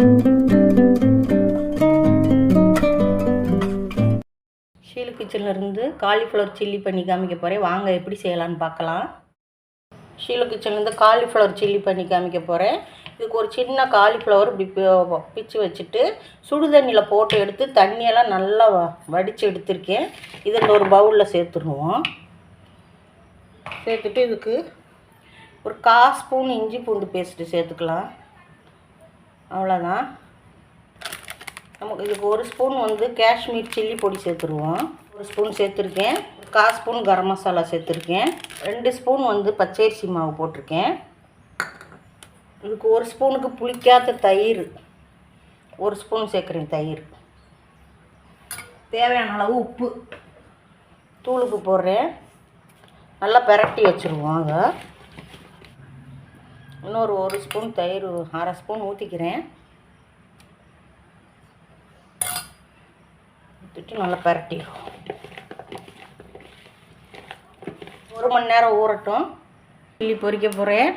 Sheelu கிச்சன்லேருந்து cauliflower chilli பண்ணி காமிக்க போகிறேன் வாங்க எப்படி செய்யலான்னு பார்க்கலாம். ஷீலு கிச்சன்லேருந்து காலிஃப்ளவர் சில்லி பண்ணி காமிக்க போகிறேன் இதுக்கு ஒரு சின்ன காலிஃப்ளவர் இப்படி பி- பிச்சு வச்சுட்டு சுடு தண்ணியில் போட்டு எடுத்து தண்ணியெல்லாம் நல்லா வ- வடித்து எடுத்திருக்கேன். இதை இந்த ஒரு பவுலில் சேர்த்துருவோம். சேர்த்துட்டு இதுக்கு ஒரு கா ஸ்பூன் இஞ்சி பூண்டு பேஸ்ட்டு சேர்த்துக்கலாம். அவ்வளோதான் நமக்கு இதுக்கு ஒரு ஸ்பூன் வந்து காஷ்மீர் சில்லி பொடி சேர்த்துருவோம். ஒரு ஸ்பூன் சேர்த்துருக்கேன். கால் ஸ்பூன் கரம் மசாலா சேர்த்துருக்கேன். ரெண்டு ஸ்பூன் வந்து பச்சரிசி மாவு போட்டிருக்கேன். இதுக்கு ஒரு ஸ்பூனுக்கு புளிக்காத தயிர். ஒரு ஸ்பூன் சேர்க்குறேன் தயிர். தேவையான அளவு உப்பு. தூளுக்கு போடுறேன். நல்லா பிரட்டி வச்சுருவோம் அதை. இன்னொரு ஒரு ஸ்பூன் தயிர் அரை ஸ்பூன் ஊற்றிக்கிறேன் ஊற்றிட்டு நல்லா பரட்டிடுவோம் ஒரு மணி நேரம் ஊறட்டும். சில்லி பொறிக்க போகிறேன்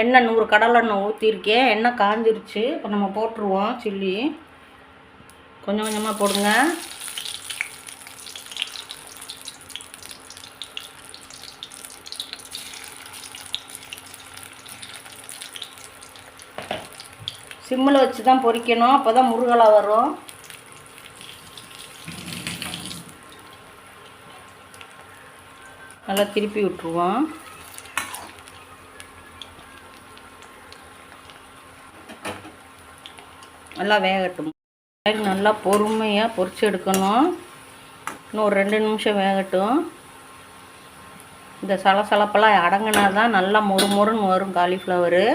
எண்ணெய் நூறு கடலெண்ணெய் ஊற்றிருக்கேன் எண்ணெய் காஞ்சிருச்சு. இப்போ நம்ம போட்டுருவோம் சில்லி. கொஞ்சம் கொஞ்சமாக போடுங்க. சிம்மில் வச்சு தான் பொரிக்கணும் அப்போ தான் முருகலை வரும். நல்லா திருப்பி விட்டுருவோம். நல்லா வேகட்டும். நல்லா பொறுமையாக பொறிச்சு எடுக்கணும். இன்னும் ஒரு ரெண்டு நிமிஷம் வேகட்டும். இந்த சலசலப்பெல்லாம் அடங்கினா தான் நல்லா மொறு மொறுன்னு வரும் காலிஃப்ளவரு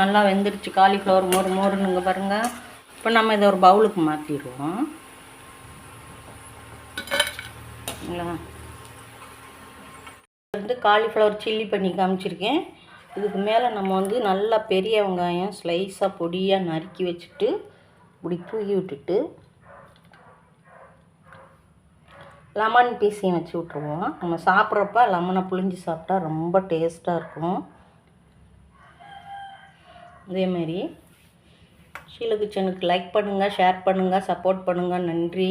நல்லா வெந்துருச்சு. காலிஃப்ளவர் மோர் மொறுன்னு பாருங்கள் இப்போ நம்ம இதை ஒரு பவுலுக்கு மாற்றிடுவோம் வந்து காலிஃப்ளவர் சில்லி பண்ணி காமிச்சிருக்கேன். இதுக்கு மேலே நம்ம வந்து நல்லா பெரிய வெங்காயம் ஸ்லைஸாக பொடியாக நறுக்கி வச்சுட்டு இப்படி தூக்கி விட்டுட்டு லெமன் பீஸையும் வச்சு விட்ருவோம் நம்ம சாப்பிட்றப்ப லெமனை புளிஞ்சு சாப்பிட்டா ரொம்ப டேஸ்ட்டாக இருக்கும். அதேமாரி ஷீலு கிச்சனுக்கு லைக் பண்ணுங்கள் ஷேர் பண்ணுங்கள் சப்போர்ட் பண்ணுங்கள் நன்றி.